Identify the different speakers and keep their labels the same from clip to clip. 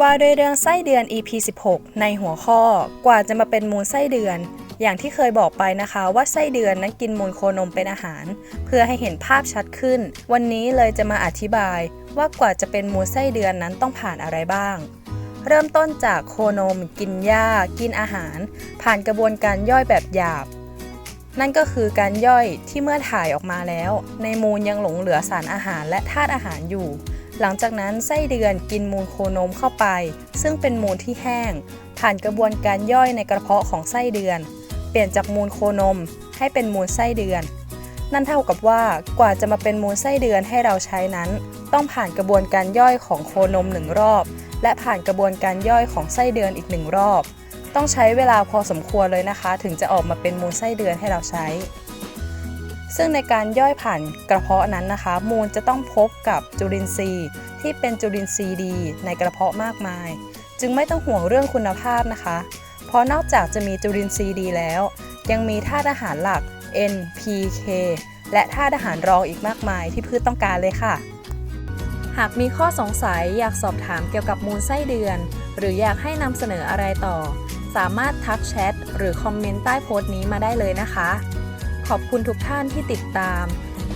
Speaker 1: ว่าด้วยเรื่องไส้เดือน EP 16 ในหัวข้อกว่าจะมาเป็นมูลไส้เดือน อย่างที่เคยบอกไปนะคะว่าไส้เดือนนั้นกินมูลโคนมเป็นอาหาร เพื่อให้เห็นภาพชัดขึ้น วันนี้เลยจะมาอธิบายว่ากว่าจะเป็นมูลไส้เดือนนั้นต้องผ่านอะไรบ้าง เริ่มต้นจากโคนม กินหญ้า กินอาหาร ผ่านกระบวนการย่อยแบบหยาบ นั่นก็คือการย่อยที่เมื่อถ่ายออกมาแล้ว ในมูลยังหลงเหลือสารอาหารและธาตุอาหารอยู่ หลังจากนั้นไส้เดือนกินมูลโคนมเข้าไป ซึ่งเป็นมูลที่แห้ง ผ่านกระบวนการย่อยในกระเพาะของไส้เดือน เปลี่ยนจากมูลโคนมให้เป็นมูลไส้เดือน นั่นเท่ากับว่ากว่าจะมาเป็นมูลไส้เดือนให้เราใช้นั้น ต้องผ่านกระบวนการย่อยของโคนมหนึ่งรอบ และผ่านกระบวนการย่อยของไส้เดือนอีกหนึ่งรอบ ต้องใช้เวลาพอสมควรเลยนะคะ ถึงจะออกมาเป็นมูลไส้เดือนให้เราใช้ ซึ่งในการย่อยผ่านกระเพาะนั้นนะคะ มูลจะต้องพบกับจุลินทรีย์ ที่เป็นจุลินทรีย์ดี ในกระเพาะมากมาย จึงไม่ต้องห่วงเรื่องคุณภาพนะคะ เพราะนอกจากจะมีจุลินทรีย์ดีแล้ว ยังมีธาตุอาหารหลัก N P K และธาตุอาหารรองอีกมากมายที่พืชต้องการเลยค่ะ หากมีข้อสงสัยอยากสอบถามเกี่ยวกับมูลไส้เดือน หรืออยากให้นำเสนออะไรต่อ สามารถทักแชทหรือคอมเมนต์ใต้โพสต์นี้มาได้เลยนะคะ ขอบคุณทุกท่านที่ติดตาม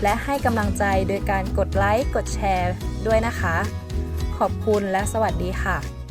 Speaker 1: และให้กำลังใจโดยการกดไลค์ กดแชร์ด้วยนะคะ ขอบคุณและสวัสดีค่ะ